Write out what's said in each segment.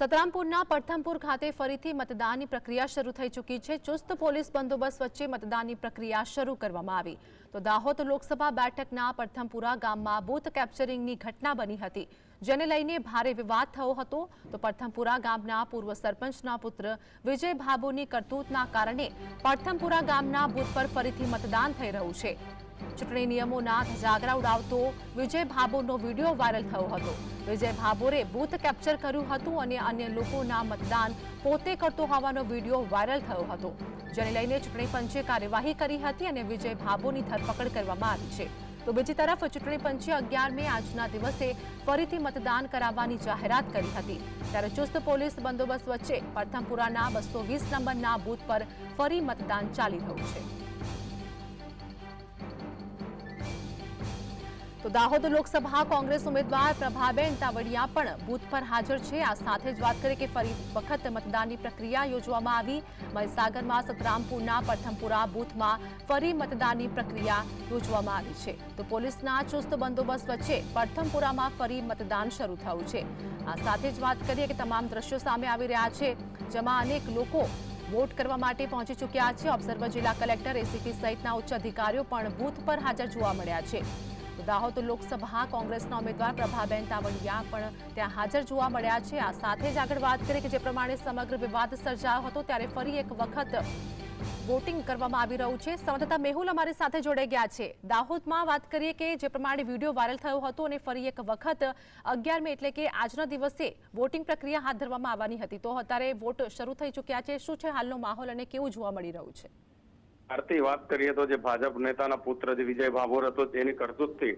સતરામપુરના પડથમપુર ખાતે ફરીથી મતદાનની પ્રક્રિયા શરૂ થઈ ચૂકી છે. ચુસ્ત પોલીસ બંદોબસ્ત વચ્ચે મતદાનની પ્રક્રિયા શરૂ કરવામાં આવી. તો દાહોદ લોકસભા બેઠકના પડથમપુરા ગામમાં બૂથ કેપ્ચરિંગની ઘટના બની હતી, જેને લઈને ભારે વિવાદ થયો હતો. તો પડથમપુરા ગામના પૂર્વ સરપંચના પુત્ર વિજય ભાબુની કરતૂતના કારણે પડથમપુરા ગામના બૂથ પર ફરીથી મતદાન થઈ રહ્યું છે. ચૂંટણી નિયમોના ધજાગરા ઉડાવતો વિજય ભાભોરનો વીડિયો વાયરલ થયો હતો. વિજય ભાભોરે બૂથ કેપ્ચર કર્યું હતું અને અન્ય લોકોના મતદાન પોતે કરતો હોવાનો વીડિયો વાયરલ થયો હતો. જેને લઈને ચૂંટણી પંચે કાર્યવાહી કરી હતી અને વિજય ભાભોની ધરપકડ કરવામાં આવી છે. તો બીજી તરફ ચૂંટણી પંચે અગિયાર મે આજના દિવસે ફરીથી મતદાન કરાવવાની જાહેરાત કરી હતી. ત્યારે ચુસ્ત પોલીસ બંદોબસ્ત વચ્ચે પ્રથમપુરાના બસો વીસ નંબરના બૂથ પર ફરી મતદાન ચાલી રહ્યું છે. તો દાહોદ લોકસભા કોંગ્રેસ ઉમેદવાર પ્રભાબેન તાવડિયા પણ બૂથ પર હાજર છે. આ સાથે જ વાત કરીએ કે ફરી વખત મતદાનની પ્રક્રિયા યોજવામાં આવી. મહીસાગરમાં સતરામપુરના પ્રથમપુરા બૂથમાં ફરી મતદાનની પ્રક્રિયા યોજવામાં આવી છે. તો પોલીસના ચુસ્ત બંદોબસ્ત વચ્ચે પ્રથમપુરામાં ફરી મતદાન શરૂ થયું છે. આ સાથે જ વાત કરીએ કે તમામ દ્રશ્યો સામે આવી રહ્યા છે, જેમાં અનેક લોકો વોટ કરવા માટે પહોંચી ચૂક્યા છે. ઓબ્ઝર્વર જિલ્લા કલેક્ટર એસીપી સહિતના ઉચ્ચ અધિકારીઓ પણ બૂથ પર હાજર જોવા મળ્યા છે. તો દાહોદ લોકસભા કોંગ્રેસના ઉમેદવાર પ્રભાબેન તાવડિયા પણ ત્યાં હાજર જોવા મળ્યા છે. આ સાથે જ આગળ વાત કરીએ કે જે પ્રમાણે સમગ્ર વિવાદ સર્જાયો હતો ત્યારે ફરી એક વખત વોટિંગ કરવામાં આવી રહ્યું છે. સંવાદદાતા મેહુલ અમારી સાથે જોડાઈ ગયા છે. દાહોદમાં વાત કરીએ કે જે પ્રમાણે વીડિયો વાયરલ થયો હતો અને ફરી એક વખત અગિયારમી એટલે કે આજના દિવસે વોટિંગ પ્રક્રિયા હાથ ધરવામાં આવવાની હતી. તો અત્યારે વોટ શરૂ થઈ ચૂક્યા છે. શું છે હાલનો માહોલ અને કેવું જોવા મળી રહ્યું છે? આરતી વાત કરીએ તો જે ભાજપ નેતાના પુત્ર જે વિજય ભાભોર હતો તેની કરતૂતથી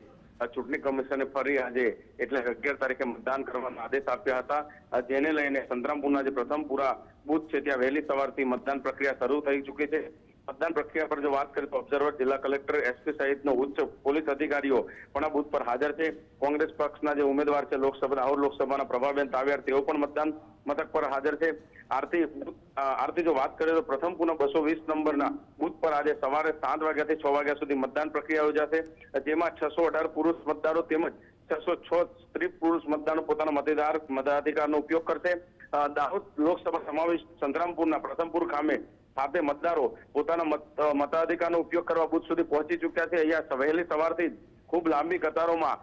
ચૂંટણી કમિશને ફરી આજે એટલે અગિયાર તારીખે મતદાન કરવાના આદેશ આપ્યા હતા. જેને લઈને સંતરામપુરના જે પ્રથમપુરા બુથ છે, ત્યાં વહેલી સવારથી મતદાન પ્રક્રિયા શરૂ થઈ ચૂકી છે. મતદાન પ્રક્રિયા પર જો વાત કરીએ તો ઓબ્ઝર્વર જિલ્લા કલેક્ટર એસપી સહિતનો ઉચ્ચ પોલીસ અધિકારીઓ પણ આ બુથ પર હાજર છે. કોંગ્રેસ પક્ષના જે ઉમેદવાર છે, લોકસભા, રાહુલ લોકસભાના પ્રભાબેન તાવ્યાર, તેઓ પણ મતદાન મથક પર હાજર છે. આરતી આરતી જો વાત કરીએ તો પ્રથમ પુનઃ બસો વીસ નંબરના બુથ પર આજે સવારે સાત વાગ્યાથી છ વાગ્યા સુધી મતદાન પ્રક્રિયા યોજાશે. જેમાં છસો અઢાર પુરુષ મતદારો તેમજ છસો છ સ્ત્રી પુરુષ મતદારો પોતાના મતદાર, મતાધિકારનો ઉપયોગ કરશે. દાહોદ લોકસભા સમાવેશ સંતરામપુરના પ્રથમપુર ખામે સાથે મતદારો પોતાના મત મતાધિકારનો ઉપયોગ કરવા બુથ સુધી પહોંચી ચૂક્યા છે. અહીંયા વહેલી સવારથી જ ખૂબ લાંબી કતારોમાં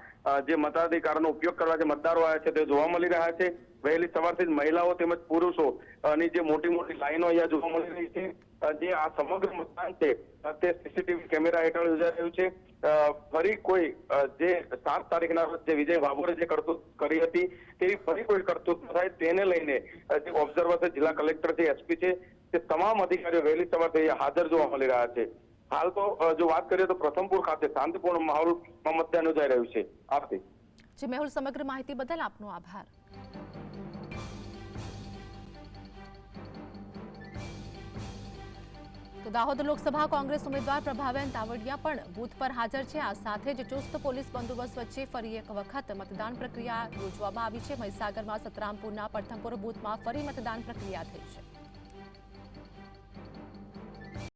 જે મતાધિકારનો ઉપયોગ કરવા જે મતદારો આવ્યા છે તે જોવા મળી રહ્યા છે. વહેલી સવારથી જ મહિલાઓ તેમજ પુરુષો ની જે મોટી મોટી લાઈનો અહીંયા જોવા મળી રહી છે જે આ સમગ્ર મતદાન છે તે સીસીટીવી કેમેરા હેઠળ યોજાઈ રહ્યું છે. ફરી કોઈ જે સાત તારીખના રોજ જે વિજય ભાભોરે જે કરતૂત કરી હતી, તેવી ફરી કોઈ કરતૂત થાય, તેને લઈને જે ઓબ્ઝર્વર છે જિલ્લા કલેક્ટર છે એસપી છે, તે તમામ અધિકારીઓ વહેલી સવારથી અહીંયા હાજર જોવા મળી રહ્યા છે. હાલ તો જો વાત કરીએ તો પ્રથમપુર ખાતે શાંતિપૂર્ણ માહોલમાં મતદાન યોજાઈ રહ્યું છે. આરતી જે, મેહુલ, સમગ્ર માહિતી બદલ આપનો આભાર. દાહોદ લોકસભા કોંગ્રેસ ઉમેદવાર પ્રભાબેન તાવડિયા પણ બૂથ પર હાજર છે. આ સાથે જ ચુસ્ત પોલીસ બંદોબસ્ત વચ્ચે ફરી એક વખત મતદાન પ્રક્રિયા યોજવામાં આવી છે. મહીસાગરમાં સતરામપુરના પડથમપુર બૂથમાં ફરી મતદાન પ્રક્રિયા થઈ છે.